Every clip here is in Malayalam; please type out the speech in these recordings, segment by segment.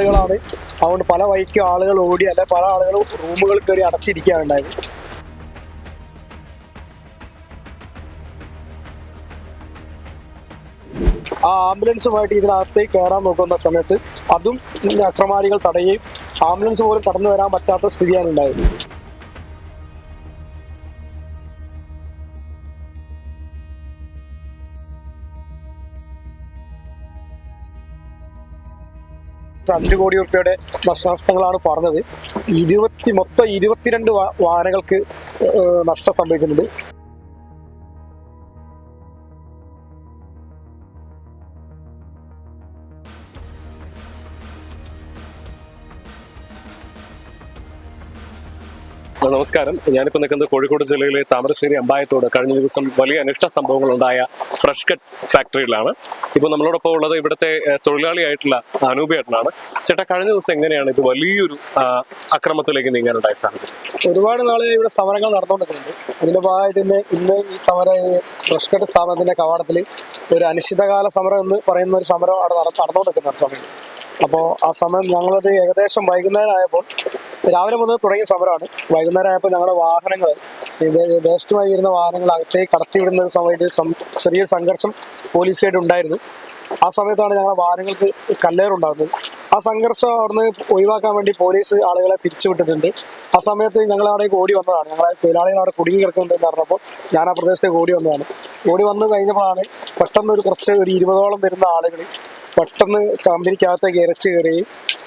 റബ്ബർക്കാടുകളാണ് അതുകൊണ്ട് പല വഴിക്കും ആളുകൾ ഓടി അല്ലെ പല ആളുകളും റൂമുകൾ കയറി അടച്ചിരിക്കുകയാണ് ഉണ്ടായത് ആ ആംബുലൻസുമായിട്ട് ഇതിനകത്തേക്ക് കയറാൻ നോക്കുന്ന സമയത്ത് അതും അക്രമാരികൾ തടയുകയും ആംബുലൻസ് പോലും കടന്നു വരാൻ പറ്റാത്ത സ്ഥിതിയാണ് ഉണ്ടായത്. അഞ്ചു കോടി രൂപയുടെ നഷ്ടനഷ്ടങ്ങളാണ് പറഞ്ഞത്. ഇരുപത്തി മൊത്തം ഇരുപത്തിരണ്ട് വാഹനങ്ങൾക്ക് നഷ്ടം സംഭവിച്ചിട്ടുണ്ട് നമസ്കാരം. ഞാനിപ്പോൾ നിൽക്കുന്നത് കോഴിക്കോട് ജില്ലയിലെ താമരശ്ശേരി അമ്പായത്തോട്. കഴിഞ്ഞ ദിവസം വലിയ അനിഷ്ട സംഭവങ്ങൾ ഉണ്ടായ ഫ്രഷ് കട്ട് ഫാക്ടറിയിലാണ്. ഇപ്പോൾ നമ്മളോടൊപ്പം ഉള്ളത് ഇവിടുത്തെ തൊഴിലാളിയായിട്ടുള്ള അനൂപേട്ടനാണ്. ചേട്ടാ കഴിഞ്ഞ ദിവസം എങ്ങനെയാണ് ഇത് വലിയൊരു അക്രമത്തിലേക്ക് നീങ്ങാനുണ്ടായ സാഹചര്യം? ഒരുപാട് നാളെ ഇവിടെ സമരങ്ങൾ നടന്നുകൊണ്ടിരിക്കുന്നുണ്ട് അതിന്റെ ഭാഗമായിട്ട് ഇന്ന് ഇന്ന് ഈ സമര കട്ട് സ്ഥാപനത്തിന്റെ കവാടത്തിൽ ഒരു അനിശ്ചിതകാല സമരം എന്ന് പറയുന്ന ഒരു സമരം അവിടെ നട- നടന്നുകൊണ്ടിരിക്കുന്ന സമയം. അപ്പോൾ ആ സമയം ഞങ്ങളത് ഏകദേശം വൈകുന്നേരം ആയപ്പോൾ രാവിലെ മുതൽ തുടങ്ങിയ സമരമാണ്. വൈകുന്നേരം ആയപ്പോൾ ഞങ്ങളുടെ വാഹനങ്ങൾ വേസ്റ്റുമായി വരുന്ന വാഹനങ്ങൾ അകത്തേക്ക് കടത്തിവിടുന്ന ഒരു സമയത്ത് ചെറിയ ചെറിയൊരു സംഘർഷം പോലീസായിട്ട് ഉണ്ടായിരുന്നു. ആ സമയത്താണ് ഞങ്ങളുടെ വാഹനങ്ങൾക്ക് കല്ലേറുണ്ടാകുന്നത് ആ സംഘർഷം അവിടുന്ന് ഒഴിവാക്കാൻ വേണ്ടി പോലീസ് ആളുകളെ പിരിച്ചുവിട്ടിട്ടുണ്ട്. ആ സമയത്ത് ഞങ്ങൾ അവിടേക്ക് ഓടി വന്നതാണ്. ഞങ്ങളെ തൊഴിലാളികൾ അവിടെ കുടുങ്ങി കിടക്കുന്നുണ്ടെന്ന് പറഞ്ഞപ്പോൾ ഞാൻ ആ പ്രദേശത്തേക്ക് ഓടി വന്നതാണ്. ഓടി വന്നു കഴിഞ്ഞപ്പോഴാണ് പെട്ടെന്ന് ഒരു കുറച്ച് ഒരു ഇരുപതോളം വരുന്ന ആളുകൾ പെട്ടെന്ന് കമ്പനിക്കകത്തേക്ക് ഇരച്ച് കയറി.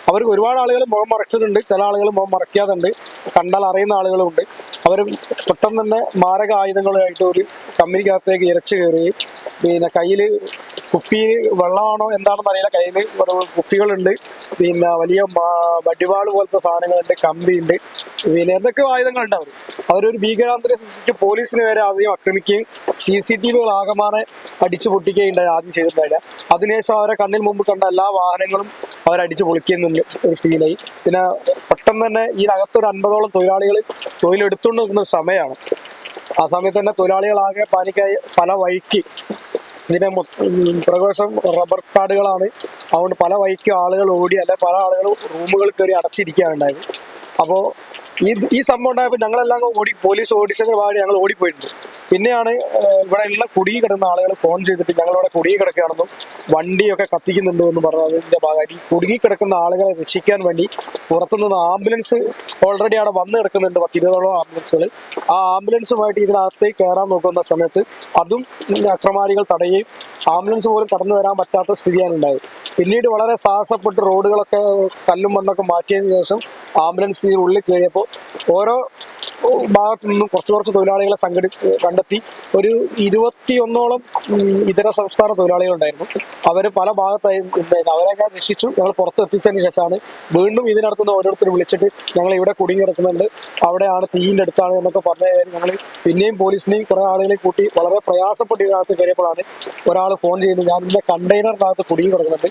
അവർക്ക് ഒരുപാട് ആളുകൾ മുഖം മറച്ചിട്ടുണ്ട്. ചില ആളുകൾ മുഖം മറയ്ക്കാതുണ്ട് കണ്ടാൽ അറിയുന്ന ആളുകളുണ്ട് അവർ പെട്ടെന്ന് തന്നെ മാരക ആയുധങ്ങളുമായിട്ട് ഒരു കമ്പനിക്കകത്തേക്ക് ഇരച്ച് കയറി. പിന്നെ കയ്യിൽ കുപ്പിയിൽ വെള്ളമാണോ എന്താണെന്ന് അറിയില്ല. കയ്യിൽ കുപ്പികളുണ്ട്. പിന്നെ വലിയ വടിവാൾ പോലത്തെ സാധനങ്ങളുണ്ട് കമ്പിയുണ്ട്. പിന്നെ എന്തൊക്കെ ആയുധങ്ങളുണ്ട് അവർ അവരൊരു ഭീകരാന്തരം സൃഷ്ടിച്ച് പോലീസിന് വരെ ആദ്യം ആക്രമിക്കുകയും സി സി ടി വികൾ ആകമാനെ അടിച്ചു പൊട്ടിക്കുകയും ആദ്യം ചെയ്തിട്ടുണ്ടായില്ല. അതിനുശേഷം അവരെ കണ്ണിൽ മുമ്പ് കണ്ട എല്ലാ വാഹനങ്ങളും അവരടിച്ചു പൊളിക്കുന്നുണ്ട് ഒരു സ്ഥിതിയിലായി പിന്നെ പെട്ടെന്ന് തന്നെ ഈ അകത്തൊരു അൻപതോളം തൊഴിലാളികൾ തൊഴിലെടുത്തുകൊണ്ട് നിൽക്കുന്ന സമയമാണ്. ആ സമയത്ത് തന്നെ തൊഴിലാളികളാകെ പാനിക്കായി പല വഴിക്ക് ഇതിന്റെ പ്രകോശം റബ്ബർ കാടുകളാണ്. അതുകൊണ്ട് പല വഴിക്കും ആളുകൾ ഓടി അല്ലെ പല ആളുകൾ റൂമുകൾ കയറി അടച്ചിരിക്കുകയാണ് ഉണ്ടായത്. അപ്പോൾ ഈ ഈ സംഭവം ഉണ്ടായപ്പോൾ ഞങ്ങളെല്ലാം ഓടി പോലീസ് ഓടിച്ചതിന് പാടി ഞങ്ങൾ ഓടിപ്പോയിട്ടുണ്ട്. പിന്നെയാണ് ഇവിടെ ഉള്ള കുടുങ്ങി കിടന്ന ആളുകൾ ഫോൺ ചെയ്തിട്ട് ഞങ്ങളിവിടെ കുടുങ്ങി കിടക്കുകയാണെന്നും വണ്ടിയൊക്കെ കത്തിക്കുന്നുണ്ടോ എന്ന് പറഞ്ഞതിന്റെ ഭാഗമായിട്ട് കുടുങ്ങി കിടക്കുന്ന ആളുകളെ രക്ഷിക്കാൻ വേണ്ടി പുറത്തുനിന്ന് ആംബുലൻസ് ഓൾറെഡി അവിടെ വന്നു കിടക്കുന്നുണ്ട് പത്തിരുപതോളം ആംബുലൻസുകൾ ആ ആംബുലൻസുമായിട്ട് ഇതിനകത്തേക്ക് കയറാൻ നോക്കുന്ന സമയത്ത് അതും അക്രമാരികൾ തടയുകയും ആംബുലൻസ് പോലും കടന്നു വരാൻ പറ്റാത്ത സ്ഥിതിയാണ് ഉണ്ടായത്. പിന്നീട് വളരെ സാഹസപ്പെട്ട് റോഡുകളൊക്കെ കല്ലും മണ്ണൊക്കെ മാറ്റിയതിനു ശേഷം ആംബുലൻസ് ഉള്ളിൽ കയറിയപ്പോൾ ഓരോ ഭാഗത്തു നിന്നും കുറച്ച് കുറച്ച് തൊഴിലാളികളെ സംഘടി കണ്ടെത്തി. ഒരു ഇരുപത്തിയൊന്നോളം ഇതര സംസ്ഥാന തൊഴിലാളികളുണ്ടായിരുന്നു. അവർ പല ഭാഗത്തായി ഉണ്ടായിരുന്നു. അവരെയൊക്കെ രക്ഷിച്ചു. ഞങ്ങൾ പുറത്ത് എത്തിച്ചതിന് ശേഷമാണ് വീണ്ടും ഇതിനടുത്തുനിന്ന് ഓരോരുത്തർ വിളിച്ചിട്ട് ഞങ്ങൾ ഇവിടെ കുടുങ്ങി കിടക്കുന്നുണ്ട് അവിടെയാണ് തീയിന്റെ അടുത്താണ് എന്നൊക്കെ പറഞ്ഞ ഞങ്ങൾ പിന്നെയും പോലീസിനെയും കുറേ ആളുകളെ കൂട്ടി വളരെ പ്രയാസപ്പെട്ട് ഇതിനകത്ത് കയറിയപ്പോഴാണ് ഒരാൾ ഫോൺ ചെയ്യുന്നത് ഞാൻ ഇതിന്റെ കണ്ടെയ്നറിനകത്ത് കുടുങ്ങി കിടക്കുന്നുണ്ട്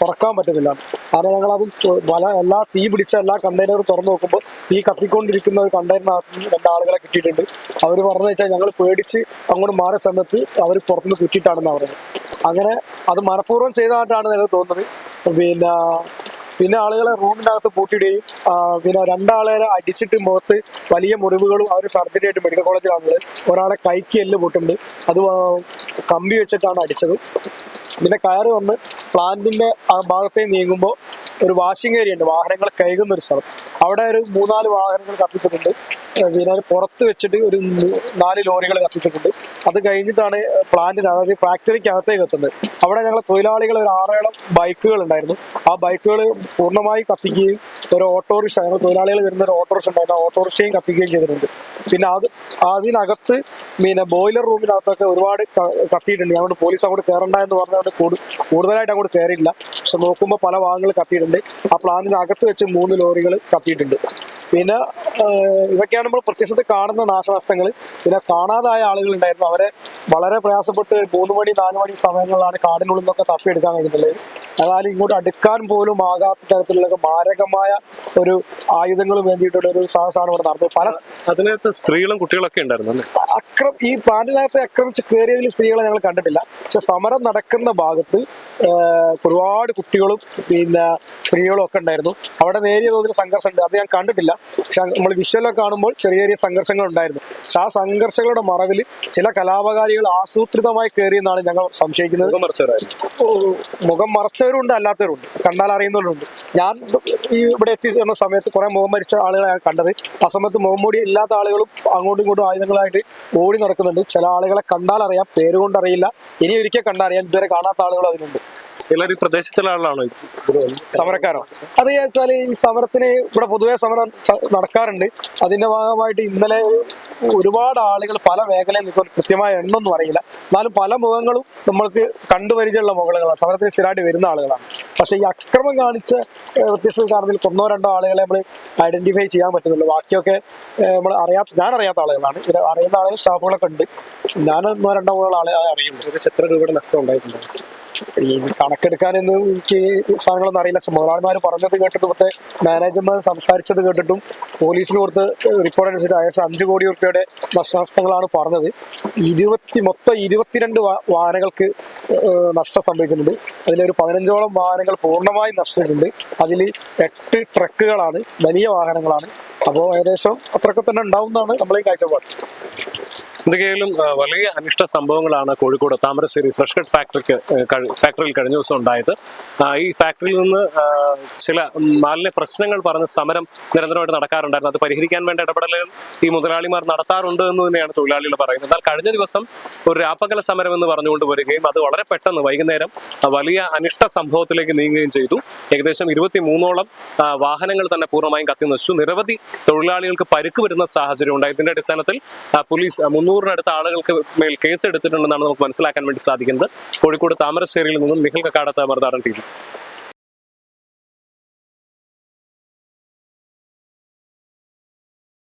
തുറക്കാൻ പറ്റുന്നില്ല. കാരണം ഞങ്ങൾ അത് വല എല്ലാ തീ പിടിച്ച എല്ലാ കണ്ടെയ്നറും തുറന്നു നോക്കുമ്പോൾ തീ കത്തിക്കൊണ്ടിരിക്കുന്ന ഒരു കണ്ടെയ്നറിനകത്ത് രണ്ട് ആളുകളെ കിട്ടിയിട്ടുണ്ട്. അവർ പറഞ്ഞു വെച്ചാൽ ഞങ്ങൾ പേടിച്ച് അങ്ങോട്ട് മാറിയ സമയത്ത് അവർ പുറത്തുനിന്ന് കുറ്റിയിട്ടാണെന്ന് പറഞ്ഞത്. അങ്ങനെ അത് മനഃപൂർവം ചെയ്തതായിട്ടാണ് ഞങ്ങൾക്ക് തോന്നുന്നത്. പിന്നെ പിന്നെ ആളുകളെ റൂമിനകത്ത് പൂട്ടിയിടുകയും പിന്നെ രണ്ടാളെ അടിച്ചിട്ട് മുഖത്ത് വലിയ മുറിവുകളും അവർ സർജറി ആയിട്ട് മെഡിക്കൽ കോളേജിലാണുള്ളത്. ഒരാളെ കൈക്ക് എല്ല് പൊട്ടുണ്ട്. അത് കമ്പി വെച്ചിട്ടാണ് അടിച്ചത്. പിന്നെ കയറ് വന്ന് പ്ലാന്റിന്റെ ആ ഭാഗത്തേ നീങ്ങുമ്പോൾ ഒരു വാഷിംഗ് ഏരിയ ഉണ്ട്. വാഹനങ്ങൾ കഴുകുന്ന ഒരു സ്ഥലം. അവിടെ ഒരു മൂന്നാൽ വാഹനങ്ങൾ കത്തിച്ചിട്ടുണ്ട്. പിന്നെ പുറത്ത് വെച്ചിട്ട് ഒരു നാല് ലോറികൾ കത്തിച്ചിട്ടുണ്ട്. അത് കഴിഞ്ഞിട്ടാണ് പ്ലാന്റിന് അതായത് ഫാക്ടറിക്ക് അകത്തേക്ക് എത്തുന്നത്. അവിടെ ഞങ്ങളെ തൊഴിലാളികൾ ഒരു ആറേളം ബൈക്കുകൾ ഉണ്ടായിരുന്നു. ആ ബൈക്കുകൾ പൂർണമായി കത്തിക്കുകയും ഒരു ഓട്ടോറിക്ഷ തൊഴിലാളികൾ വരുന്ന ഒരു ഓട്ടോറിക്ഷ ഉണ്ടായിരുന്നു. ഓട്ടോറിക്ഷയും കത്തിക്കുകയും ചെയ്തിട്ടുണ്ട്. പിന്നെ അത് അതിനകത്ത് പിന്നെ ബോയിലർ റൂമിനകത്തൊക്കെ ഒരുപാട് കത്തിയിട്ടുണ്ട്. ഞങ്ങൾ പോലീസ് അങ്ങോട്ട് കയറണ്ട എന്ന് പറഞ്ഞുകൊണ്ട് കൂടു- കൂടുതലായിട്ട് അങ്ങോട്ട് കയറിയില്ല പക്ഷെ നോക്കുമ്പോൾ പല ഭാഗങ്ങൾ കത്തിയിട്ടുണ്ട്. ആ പ്ലാന്റിനകത്ത് വെച്ച് മൂന്ന് ലോറികൾ കത്തിയിട്ടുണ്ട്. പിന്നെ ഇതൊക്കെയാണ് നമ്മൾ പ്രത്യക്ഷത്തിൽ കാണുന്ന നാശനഷ്ടങ്ങൾ. പിന്നെ കാണാതായ ആളുകൾ ഉണ്ടായിരുന്നു. അവരെ വളരെ പ്രയാസപ്പെട്ട് മൂന്ന് മണി നാല് മണി സമയങ്ങളിലാണ് കാടിനുള്ളിൽ നിന്നൊക്കെ തപ്പിയെടുക്കാൻ കഴിഞ്ഞിട്ടുള്ളത്. അതായത് ഇങ്ങോട്ട് അടുക്കാൻ പോലും ആകാത്ത തരത്തിലുള്ള മാരകമായ ഒരു ആയുധങ്ങൾ വേണ്ടിയിട്ടുള്ള ഒരു സാഹസമാണ് ഇവിടെ നടന്നത്. പല അതിനകത്ത് സ്ത്രീകളും കുട്ടികളൊക്കെ ഉണ്ടായിരുന്നു അക്രം ഈ പാൻഡിനകത്തെ ആക്രമിച്ച് കയറിയതിൽ സ്ത്രീകളെ ഞങ്ങൾ കണ്ടിട്ടില്ല. പക്ഷെ സമരം നടക്കുന്ന ഭാഗത്ത് ഒരുപാട് കുട്ടികളും പിന്നെ സ്ത്രീകളും ഒക്കെ ഉണ്ടായിരുന്നു. അവിടെ നേരിയ തോതിൽ സംഘർഷം ഉണ്ട് അത് ഞാൻ കണ്ടിട്ടില്ല. പക്ഷെ നമ്മൾ വിഷ്വലൊക്കെ കാണുമ്പോൾ ചെറിയ ചെറിയ സംഘർഷങ്ങൾ ഉണ്ടായിരുന്നു. പക്ഷെ ആ സംഘർഷങ്ങളുടെ മറവിൽ ചില കലാപകാരികൾ ആസൂത്രിതമായി കയറിയെന്നാണ് ഞങ്ങൾ സംശയിക്കുന്നത്. മുഖം മറച്ചവരുണ്ട് അല്ലാത്തവരുണ്ട്. കണ്ടാൽ അറിയുന്നവരുണ്ട്. ഞാൻ ഈ ഇവിടെ എത്തി എന്ന സമയത്ത് കുറെ മുഖം മരിച്ച ആളുകളെ ഞാൻ കണ്ടത്. ആ സമയത്ത് മുഖംമൂടി ഇല്ലാത്ത ആളുകളും അങ്ങോട്ടും ഇങ്ങോട്ടും ആയുധങ്ങളായിട്ട് ഓടി നടക്കുന്നുണ്ട്. ചില ആളുകളെ കണ്ടാൽ അറിയാം പേരുകൊണ്ട് അറിയില്ല ഇനി ഒരിക്കൽ അറിയാം ഇതുവരെ കാണാത്ത ആളുകൾ അതിനുണ്ട് എല്ലാവരും ഈ പ്രദേശത്തുള്ള ആളാണോ? സമരക്കാരോ? അത് വെച്ചാൽ ഈ സമരത്തിന് ഇവിടെ പൊതുവേ സമരം നടക്കാറുണ്ട്. അതിന്റെ ഭാഗമായിട്ട് ഇന്നലെ ഒരുപാട് ആളുകൾ പല മേഖലയിൽ നിൽക്കുന്ന കൃത്യമായ എണ്ണൊന്നും അറിയില്ല. എന്നാലും പല മുഖങ്ങളും നമ്മൾക്ക് കണ്ടുപരിചയമുള്ള മുഖങ്ങളാണ് സമരത്തിന് സ്ഥിരമായിട്ട് വരുന്ന ആളുകളാണ്. പക്ഷെ ഈ അക്രമം കാണിച്ച വ്യത്യസ്ത കാരണത്തിൽ ഒന്നോ രണ്ടോ ആളുകളെ നമ്മൾ ഐഡന്റിഫൈ ചെയ്യാൻ പറ്റുന്നുള്ളൂ. ബാക്കിയൊക്കെ നമ്മൾ അറിയാത്ത ഞാൻ അറിയാത്ത ആളുകളാണ്. അറിയുന്ന ആളുകൾ സ്റ്റാഫുകളൊക്കെ ഉണ്ട്. ഞാൻ ഒന്നോ രണ്ടോ മൂന്നോ ആളുകളെ അറിയുള്ളൂ. എത്ര രൂപയുടെ നഷ്ടം ഉണ്ടായിട്ടുണ്ട്? ഈ കണക്കെടുക്കാനൊന്നും എനിക്ക് സാധനങ്ങളൊന്നും അറിയില്ല. മുതലാളിമാർ പറഞ്ഞത് കേട്ടിട്ട് ഇവിടുത്തെ മാനേജർമാർ സംസാരിച്ചത് കേട്ടിട്ടും പോലീസിന് കൊടുത്ത് റിപ്പോർട്ട് അനുസരിച്ച് ഏകദേശം അഞ്ച് കോടി റുപ്യയുടെ നഷ്ടനഷ്ടങ്ങളാണ് പറഞ്ഞത്. ഇരുപത്തി മൊത്തം ഇരുപത്തിരണ്ട് വാഹനങ്ങൾക്ക് നഷ്ടം സംഭവിച്ചിട്ടുണ്ട്. അതിലൊരു പതിനഞ്ചോളം വാഹനങ്ങൾ പൂർണമായും നഷ്ടപ്പെട്ടിട്ടുണ്ട് അതിൽ എട്ട് ട്രക്കുകളാണ് വലിയ വാഹനങ്ങളാണ്. അപ്പോൾ ഏകദേശം അത്രയൊക്കെ തന്നെ ഉണ്ടാവുന്നതാണ് നമ്മളെ കാഴ്ചപ്പാട്. എന്തൊക്കെയായാലും വലിയ അനിഷ്ട സംഭവങ്ങളാണ് കോഴിക്കോട് താമരശ്ശേരി ഫ്രഷ് കട്ട് ഫാക്ടറിക്ക് ഫാക്ടറിയിൽ കഴിഞ്ഞ ദിവസം ഉണ്ടായത്. ഈ ഫാക്ടറിയിൽ നിന്ന് ചില മാലിന്യ പ്രശ്നങ്ങൾ പറഞ്ഞ് സമരം നിരന്തരമായിട്ട് നടക്കാറുണ്ടായിരുന്നു. അത് പരിഹരിക്കാൻ വേണ്ട ഇടപെടലുകൾ ഈ മുതലാളിമാർ നടത്താറുണ്ട് എന്ന് തന്നെയാണ് തൊഴിലാളികൾ പറയുന്നത്. എന്നാൽ കഴിഞ്ഞ ദിവസം ഒരു രാപ്പകല സമരം എന്ന് പറഞ്ഞുകൊണ്ട് വരികയും അത് വളരെ പെട്ടെന്ന് വൈകുന്നേരം വലിയ അനിഷ്ട സംഭവത്തിലേക്ക് നീങ്ങുകയും ചെയ്തു. ഏകദേശം ഇരുപത്തി മൂന്നോളം വാഹനങ്ങൾ തന്നെ പൂർണമായും കത്തി നശിച്ചു നിരവധി തൊഴിലാളികൾക്ക് പരുക്ക് വരുന്ന സാഹചര്യം ഉണ്ടായി. ഇതിന്റെ അടിസ്ഥാനത്തിൽ പോലീസ് ആ, മുന്നൂറിനടുത്ത ആളുകൾക്ക് മേൽ കേസ് എടുത്തിട്ടുണ്ടെന്നാണ് നമുക്ക് മനസ്സിലാക്കാൻ വേണ്ടി സാധിക്കുന്നത്. കോഴിക്കോട് താമരശ്ശേരിയിൽ നിന്നും നിഖിൽ കക്കാടത്ത് മറുനാടൻ ടി വി.